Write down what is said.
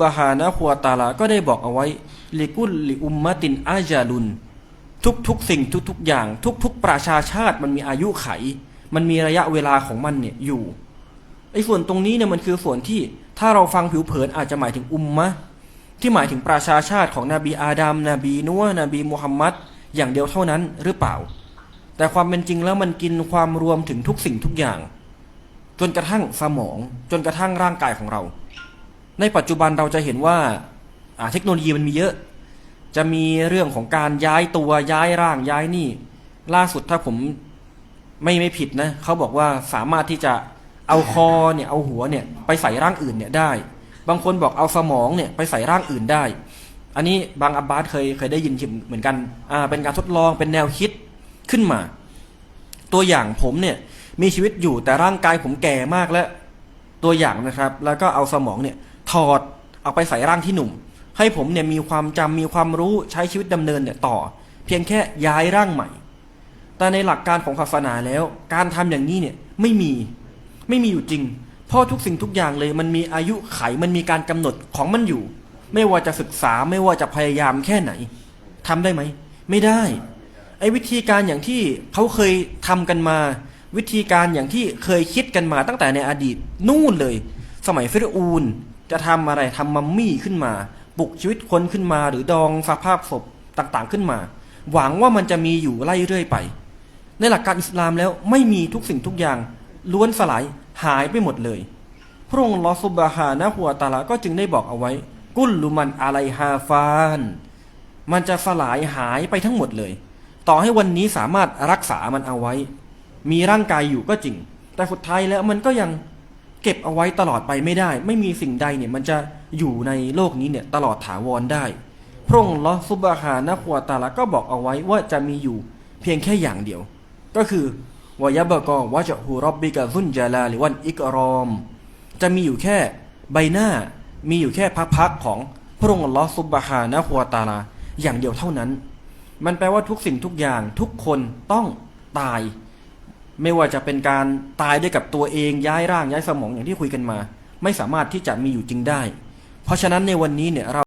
บาฮานะฮัวตาลาก็ได้บอกเอาไว้ลิกุลลิอุมมะตินอาจาลุน ทุกๆสิ่งทุกๆอย่าง ทุกๆ ประชาชาติมันมีอายุไข มันมีระยะเวลาของมันเนี่ยอยู่ไอ้ส่วนตรงนี้เนี่ยมันคือส่วนที่ถ้าเราฟังผิวเผินอาจจะหมายถึงอุมมะที่หมายถึงประชาชาติของนบีอาดัมนบีนัวนบีมุฮัมมัดอย่างเดียวเท่านั้นหรือเปล่า แต่ความเป็นจริงแล้วมันกินความรวมถึงทุกสิ่งทุกอย่าง จนกระทั่งสมองจนกระทั่งร่างกายของเรา ในปัจจุบันเราจะเห็นว่าเทคโนโลยีมันมีเยอะ จะมีเรื่องของการย้ายตัวย้ายร่างย้ายนี่ ล่าสุดถ้าผมไม่ไม่ผิดนะเขาบอกว่าสามารถที่จะเอาคอเนี่ยเอาหัวเนี่ยไปใส่ร่างอื่นเนี่ยได้ บางคนบอกเอาสมองเนี่ยไปใส่ร่างอื่นได้ อันนี้บางอับบาสเคยเคยได้ยินเหมือนกันอ่าเป็นการทดลองเป็นแนวคิดขึ้นมา ตัวอย่างผมเนี่ยมีชีวิตอยู่แต่ร่างกายผมแก่มากแล้ว ตัวอย่างนะครับ แล้วก็เอาสมองเนี่ย ถอดเอาไปใส่ร่างที่หนุ่ม ให้ผมเนี่ยมีความจำมีความรู้ใช้ชีวิตดำเนินเนี่ยต่อ เพียงแค่ย้ายร่างใหม่ แต่ในหลักการของศาสนาแล้ว การทำอย่างนี้เนี่ยไม่มีไม่มีอยู่จริง เพราะทุกสิ่งทุกอย่างเลยมันมีอายุไขมันมีการกำหนดของมันอยู่ ไม่ว่าจะศึกษาไม่ว่าจะพยายามแค่ไหนทำได้ไหมไม่ได้ไอ้วิธีการอย่างที่เขาเคยทำกันมา วิธีการอย่างที่เคยคิดกันมาตั้งแต่ในอดีตนู่นเลย สมัยฟิรอูน จะทำอะไรทำมัมมี่ขึ้นมาปลุกชีวิตคนขึ้นมา หรือดองสภาพศพต่างๆขึ้นมา หวังว่ามันจะมีอยู่ไล่เรื่อยไป ในหลักการอิสลามแล้วไม่มีทุกสิ่งทุกอย่าง ล้วนสลายหายไปหมดเลย พระองค์ลอสุบฮานะหัวตะอาลาก็จึงได้บอกเอาไว้ กุลลุมันอะไรฮาฟาน มันจะสลายหายไปทั้งหมดเลย ต่อให้วันนี้สามารถรักษามันเอาไว้ มีร่างกายอยู่ก็จริง แต่สุดท้ายแล้วมันก็ยัง เก็บเอาไว้ตลอดไปไม่ได้ ไม่มีสิ่งใดเนี่ยมันจะอยู่ในโลกนี้เนี่ยตลอดถาวรได้ พระองค์ลอสุบฮานะหัวตาลาก็บอกเอาไว้ว่าจะมีอยู่เพียงแค่อย่างเดียว ก็คือวายบะกอวะจะฮูรบบิกะซุนจาลาหรือวันอิกรอม จะมีอยู่แค่ใบหน้ามีอยู่แค่พักๆของพระองค์ลอซุบฮานะฮุวตาลาอย่างเดียวเท่านั้น มันแปลว่าทุกสิ่งทุกอย่างทุกคนต้องตาย ไม่ว่าจะเป็นการตายด้วยกับตัวเองย้ายร่างย้ายสมองอย่างที่คุยกันมา ไม่สามารถที่จะมีอยู่จริงได้ เพราะฉะนั้นในวันนี้เนี่ยเรา